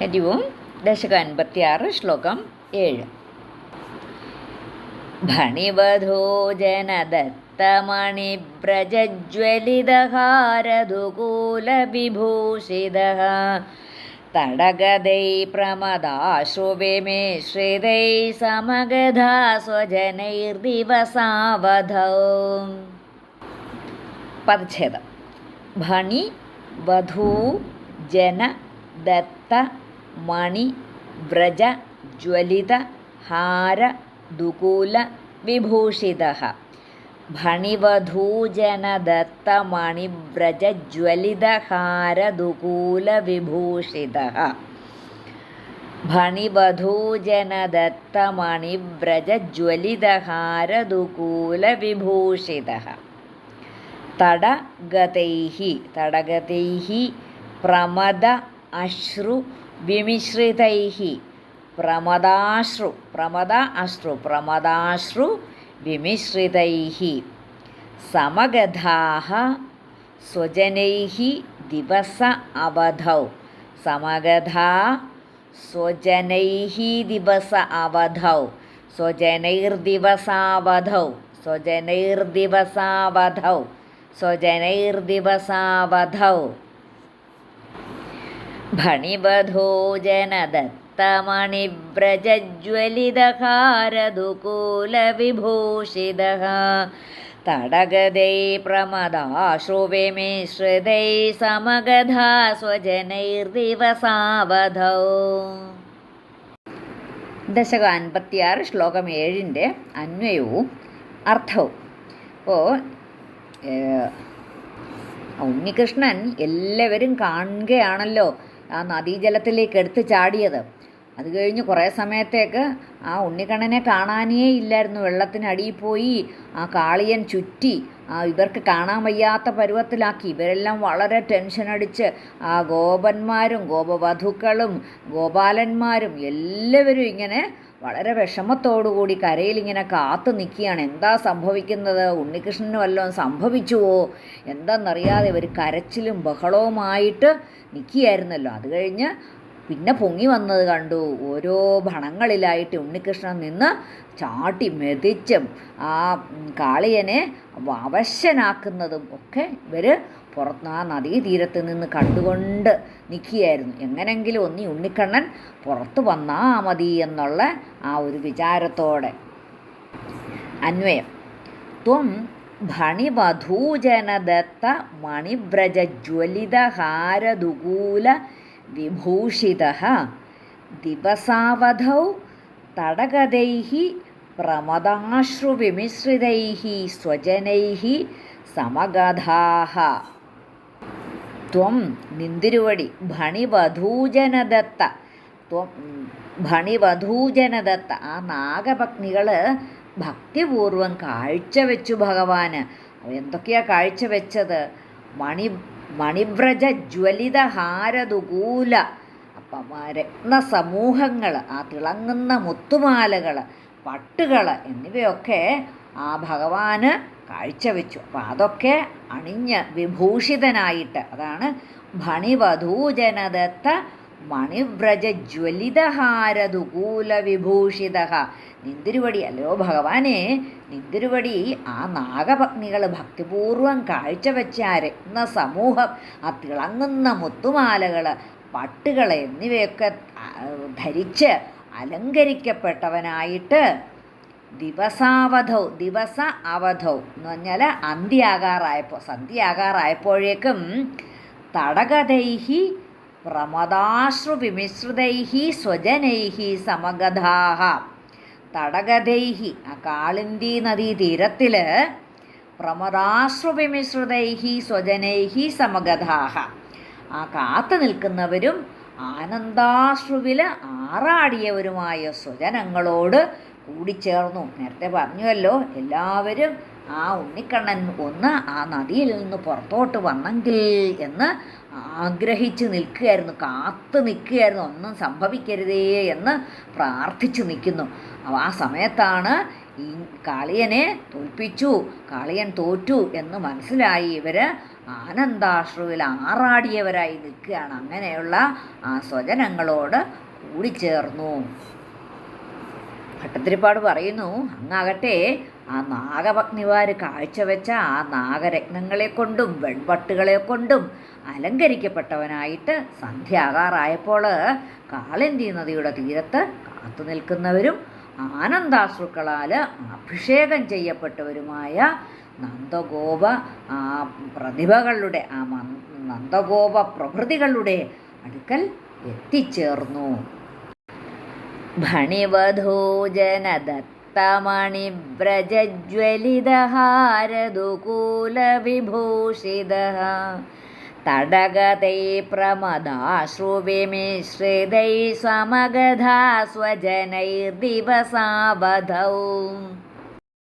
ഹരി ഓം ദശക അൻപത്തിയാറ് ശ്ലോകം ഏഴ്. ഭണിവധൂജനദത്തമണിബ്രജജ്വലിതഹാരധുകൂലവിഭൂഷിതः തടഗതൈ പ്രമദാശ്രുവിമിശ്രിതൈ समगधा स्वजनैर्दिवसावधौ പദച്ഛേദം ഭണി വധൂ ജന ദത്ത മണി വ്രജ ജ്വലിത ഹാര ദുകൂല വിഭൂഷിത. ഭണിവധൂജനദത്ത മണിവ്രജ ജ്വലിത ഹാര प्रमद വിഭൂഷിത. विमिश्रितैः। प्रमदाश्रु, प्रमद अश्रु, प्रमदाश्रु विमिश्रितैः। समगधाः, स्वजनैः दिवस अवधौ। समगधा, स्वजनैः दिवस अवधौ। स्वजनैर्दिवसावधौ। स्वजनैर्दिवसावधौ। स्वजनैर्दिवसावधौ। ഭണിവധൂജനദത്തമണിബ്രജജ്വലിതഹാരദുകൂലവിഭൂഷിതः തടഗതൈ പ്രമദാശ്രുവിമിശ്രിതൈ സമഗധാ സ്വജനൈർദിവസാവധൗ ദശക അൻപത്തിയാറ് ശ്ലോകം ഏഴിന്റെ അന്വയവും അർത്ഥവും. അപ്പോൾ ഉണ്ണികൃഷ്ണൻ എല്ലാവരും കാണുകയാണല്ലോ. ആ നദീജലത്തിലേക്ക് എടുത്ത് ചാടിയത്. അത് കഴിഞ്ഞ് കുറേ സമയത്തേക്ക് ആ ഉണ്ണിക്കണ്ണനെ കാണാനേ ഇല്ലായിരുന്നു. വെള്ളത്തിനടിയിൽ പോയി ആ കാളിയൻ ചുറ്റി ആ ഇവർക്ക് കാണാൻ വയ്യാത്ത പരുവത്തിലാക്കി. ഇവരെല്ലാം വളരെ ടെൻഷൻ അടിച്ച് ആ ഗോപന്മാരും ഗോപവധുക്കളും ഗോപാലന്മാരും എല്ലാവരും ഇങ്ങനെ വളരെ വിഷമത്തോടുകൂടി കരയിൽ ഇങ്ങനെ കാത്തു നിൽക്കുകയാണ്. എന്താ സംഭവിക്കുന്നത്? ഉണ്ണികൃഷ്ണന് വല്ലതും സംഭവിച്ചുവോ? എന്താണെന്നറിയാതെ ഇവർ കരച്ചിലും ബഹളവുമായിട്ട് നിൽക്കുകയായിരുന്നല്ലോ. അത് കഴിഞ്ഞ് പിന്നെ പൊങ്ങി വന്നത് കണ്ടു. ഓരോ ഭണങ്ങളിലായിട്ട് ഉണ്ണികൃഷ്ണൻ നിന്ന് ചാട്ടി മെതിച്ചും ആ കാളിയനെ അവശനാക്കുന്നതും ഒക്കെ ഇവർ പുറത്ത് ആ നദീതീരത്ത് നിന്ന് കണ്ടുകൊണ്ട് നിൽക്കുകയായിരുന്നു. എങ്ങനെങ്കിലും ഒന്നി ഉണ്ണിക്കണ്ണൻ പുറത്ത് വന്നാ മതി എന്നുള്ള ആ ഒരു വിചാരത്തോടെ. അന്വയം. ത്വം ഭണിവധൂജനദത്ത മണിവ്രജജ്വലിതഹാരദുകൂല വിഭൂഷിത ദിവസാവധൗ തടഗതൈः പ്രമദാശ്രുവിമിശ്രിതൈः സ്വജനൈः സമഗധാः ത്വം നിന്തിരുവടി ഭണിവധൂജനദത്ത ത്വം ഭണിവധൂജനദത്ത ആ നാഗപത്നികൾ ഭക്തിപൂർവം കാഴ്ചവെച്ചു ഭഗവാന്. എന്തൊക്കെയാ കാഴ്ചവെച്ചത്? മണി മണിവ്രജ ജ്വലിത ഹാരദുകൂല അപ്പം രത്നസമൂഹങ്ങൾ ആ തിളങ്ങുന്ന മുത്തുമാലകൾ പട്ടുകൾ എന്നിവയൊക്കെ ആ ഭഗവാന് കാഴ്ചവെച്ചു. അപ്പം അതൊക്കെ അണിഞ്ഞ് വിഭൂഷിതനായിട്ട് അതാണ് ഭണിവധൂജനദത്ത മണിവ്രജ ജ്വലിതഹാരതുകൂല വിഭൂഷിത നിന്തിരുവടി അല്ലയോ ഭഗവാനെ നിന്തിരുവടി ആ നാഗപത്നികൾ ഭക്തിപൂർവം കാഴ്ചവെച്ച ആ രത്ന സമൂഹം ആ തിളങ്ങുന്ന മുത്തുമാലകൾ പട്ടുകൾ എന്നിവയൊക്കെ ധരിച്ച് അലങ്കരിക്കപ്പെട്ടവനായിട്ട് ദിവസാവധൗ ദിവസ അവധൗ എന്ന് പറഞ്ഞാൽ അന്ത്യാകാറായപ്പോൾ സന്ധ്യാകാറായപ്പോഴേക്കും തടകതൈഹി പ്രമദാശ്രുവിമിശ്രിതൈः സ്വജനൈഹി സമഗധാः തടകതൈः ആ കാളിന്തി നദീതീരത്തിൽ പ്രമദാശ്രുവിമിശ്രിതൈഹി സ്വജനൈഹി സമഗതാഹ ആ കാത്തു നിൽക്കുന്നവരും ആനന്ദാശ്രുവിൽ ആറാടിയവരുമായ സ്വജനങ്ങളോട് കൂടിച്ചേർന്നു. നേരത്തെ പറഞ്ഞുവല്ലോ എല്ലാവരും ആ ഉണ്ണിക്കണ്ണൻ ഒന്ന് ആ നദിയിൽ നിന്ന് പുറത്തോട്ട് വന്നെങ്കിൽ എന്ന് ആഗ്രഹിച്ച് നിൽക്കുകയായിരുന്നു കാത്തു നിൽക്കുകയായിരുന്നു ഒന്നും സംഭവിക്കരുതേ എന്ന് പ്രാർത്ഥിച്ചു നിൽക്കുന്നു. ആ സമയത്താണ് ഈ കാളിയനെ തോൽപ്പിച്ചു കാളിയൻ തോറ്റു എന്ന് മനസ്സിലായി. ഇവർ ആനന്ദാശ്രുവിൽ ആറാടിയവരായി നിൽക്കുകയാണ്. അങ്ങനെയുള്ള ആ സ്വജനങ്ങളോട് കൂടിച്ചേർന്നു. ഭട്ടത്തിരിപ്പാട് പറയുന്നു അങ്ങാകട്ടെ ആ നാഗഭഗ്നിവാര് കാഴ്ചവെച്ച ആ നാഗരത്നങ്ങളെ കൊണ്ടും വെൺപട്ടുകളെ കൊണ്ടും അലങ്കരിക്കപ്പെട്ടവനായിട്ട് സന്ധ്യാകാറായപ്പോൾ കാളന്തി നദിയുടെ തീരത്ത് കാത്തു നിൽക്കുന്നവരും ആനന്ദാശ്രുക്കളാൽ അഭിഷേകം ചെയ്യപ്പെട്ടവരുമായ നന്ദഗോപ ആ പ്രതിഭകളുടെ ആ നന്ദഗോപ പ്രഭൃതികളുടെ അടുക്കൽ എത്തിച്ചേർന്നു. ഭണിവധൂജനദത്തമണിവ്രജജ്വലിതഹാരദുകൂലവിഭൂഷിതः തടഗതൈ പ്രമദാശ്രുവിമിശ്രിതൈ സമഗധാ സ്വജനൈർദിവസാവധൗ